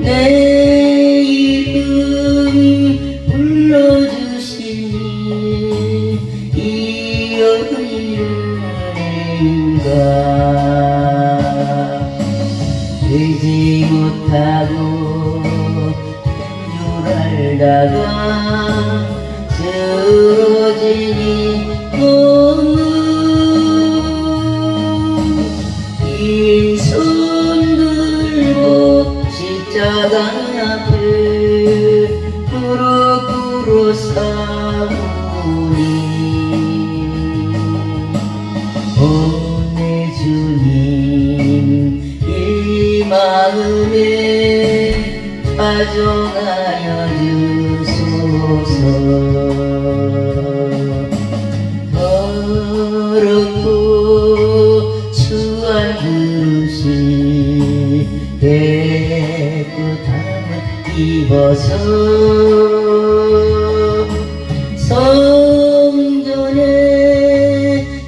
내 이름 불러주시니 이 은혜인가 되지 못하고 된 줄 알다가 쓰러지니 십자가 앞에 꾸룩꾸룩 사오니 오내 주님 이 마음에 가져가여 주소서 입어서 성전에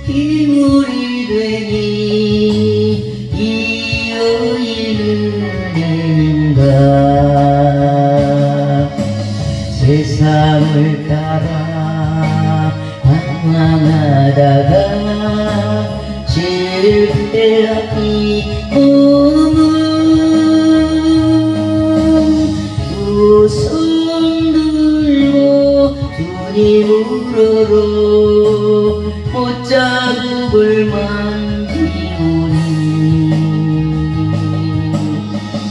기물이 되니 이 여인은 인가? 세상을 따라 방황하다가 실패하기 주님으로로 못자국을 만지우니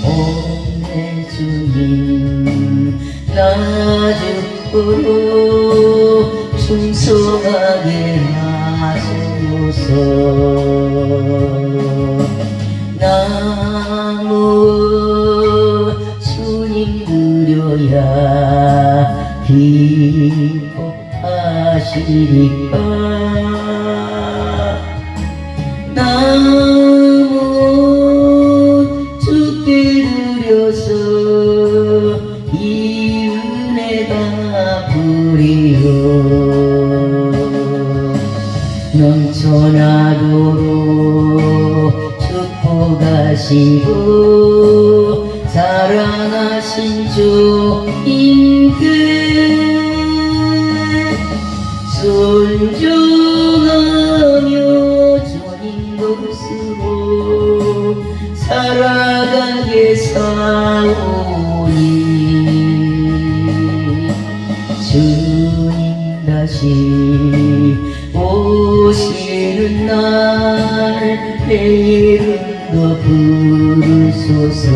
오내 주님 나 죽도록 충성하게 하소서 기뻐하시니까 나무 죽게 드려서 이 은혜가 불이요 넘쳐나도록 축복하시고 사랑하신 주님께 살아가게 사오니. 주님 다시 오시는 날내 이름도 부르소서